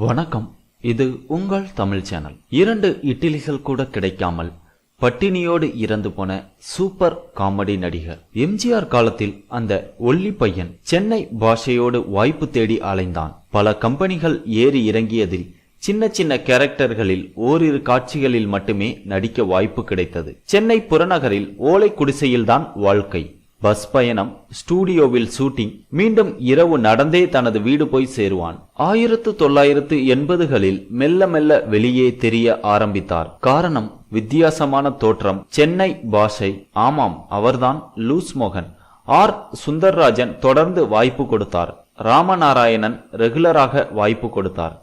வணக்கம். இது உங்கள் தமிழ் சேனல். இரண்டு இட்லிகள் கூட கிடைக்காமல் பட்டினியோடு இறந்து போன சூப்பர் காமெடி நடிகர். எம்ஜிஆர் காலத்தில் அந்த ஒல்லி பையன் சென்னை பாஷையோடு வாய்ப்பு தேடி அலைந்தான். பல கம்பெனிகள் ஏறி இறங்கியதில் சின்ன சின்ன கேரக்டர்களில் ஓரிரு காட்சிகளில் மட்டுமே நடிக்க வாய்ப்பு கிடைத்தது. சென்னை புறநகரில் ஓலை குடிசையில்தான் வாழ்க்கை. பஸ் பயணம் ஸ்டூடியோவில் ஷூட்டிங் மீண்டும் இரவு நடந்தே தனது வீடு போய் சேருவான். ஆயிரத்து தொள்ளாயிரத்து எண்பதுகளில் மெல்ல மெல்ல வெளியே தெரிய ஆரம்பித்தார். காரணம் வித்தியாசமான தோற்றம். சென்னை பாஷை. ஆமாம் அவர்தான் லூஸ் மோகன். ஆர். சுந்தர்ராஜன் தொடர்ந்து வாய்ப்பு கொடுத்தார். ராமநாராயணன் ரெகுலராக வாய்ப்பு கொடுத்தார்.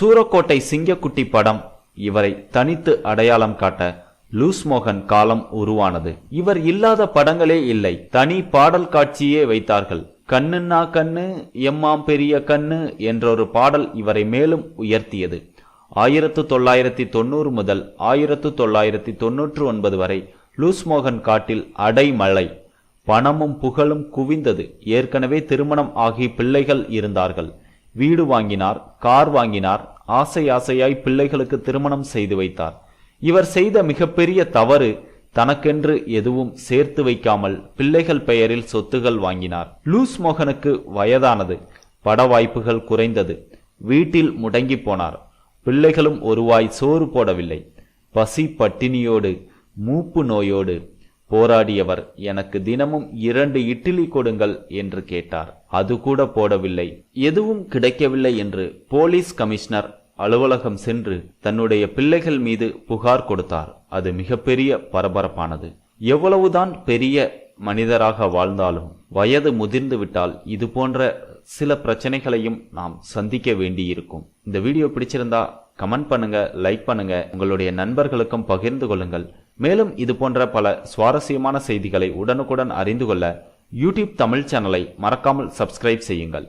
சூரக்கோட்டை சிங்கக்குட்டி படம் இவரை தனித்து அடையாளம் காட்ட லூஸ் மோகன் காலம் உருவானது. இவர் இல்லாத படங்களே இல்லை. தனி பாடல் காட்சியே வைத்தார்கள். கண்ணுன்னா கண்ணு எம்மாம் பெரிய கண்ணு என்றொரு பாடல் இவரை மேலும் உயர்த்தியது. ஆயிரத்து தொள்ளாயிரத்தி தொண்ணூறு முதல் ஆயிரத்து தொள்ளாயிரத்தி தொன்னூற்று ஒன்பது வரை லூஸ் மோகன் காட்டில் அடைமழை. பணமும் புகழும் குவிந்தது. ஏற்கனவே திருமணம் ஆகி பிள்ளைகள் இருந்தார்கள். வீடு வாங்கினார் கார் வாங்கினார். ஆசை ஆசையாய் பிள்ளைகளுக்கு திருமணம் செய்து வைத்தார். இவர் செய்த மிகப்பெரிய தவறு தனக்கென்று எதுவும் சேர்த்து வைக்காமல் பிள்ளைகள் பெயரில் சொத்துகள் வாங்கினார். லூஸ் மோகனுக்கு வயதானது. பட வாய்ப்புகள் குறைந்தது. வீட்டில் முடங்கி போனார். பிள்ளைகளும் ஒருவாய் சோறு போடவில்லை. பசி பட்டினியோடு மூப்பு நோயோடு போராடியவர் எனக்கு தினமும் இரண்டு இட்லி கொடுங்கள் என்று கேட்டார். அது கூட போடவில்லை. எதுவும் கிடைக்கவில்லை என்று போலீஸ் கமிஷனர் அலுவலகம் சென்று தன்னுடைய பிள்ளைகள் மீது புகார் கொடுத்தார். அது மிகப்பெரிய பரபரப்பானது. எவ்வளவுதான் பெரிய மனிதராக வாழ்ந்தாலும் வயது முதிர்ந்து விட்டால் இது போன்ற சில பிரச்சனைகளையும் நாம் சந்திக்க வேண்டியிருக்கும். இந்த வீடியோ பிடிச்சிருந்தா கமெண்ட் பண்ணுங்க லைக் பண்ணுங்க உங்களுடைய நண்பர்களுக்கும் பகிர்ந்து கொள்ளுங்கள். மேலும் இது போன்ற பல சுவாரஸ்யமான செய்திகளை உடனுக்குடன் அறிந்து கொள்ள யூடியூப் தமிழ் சேனலை மறக்காமல் சப்ஸ்கிரைப் செய்யுங்கள்.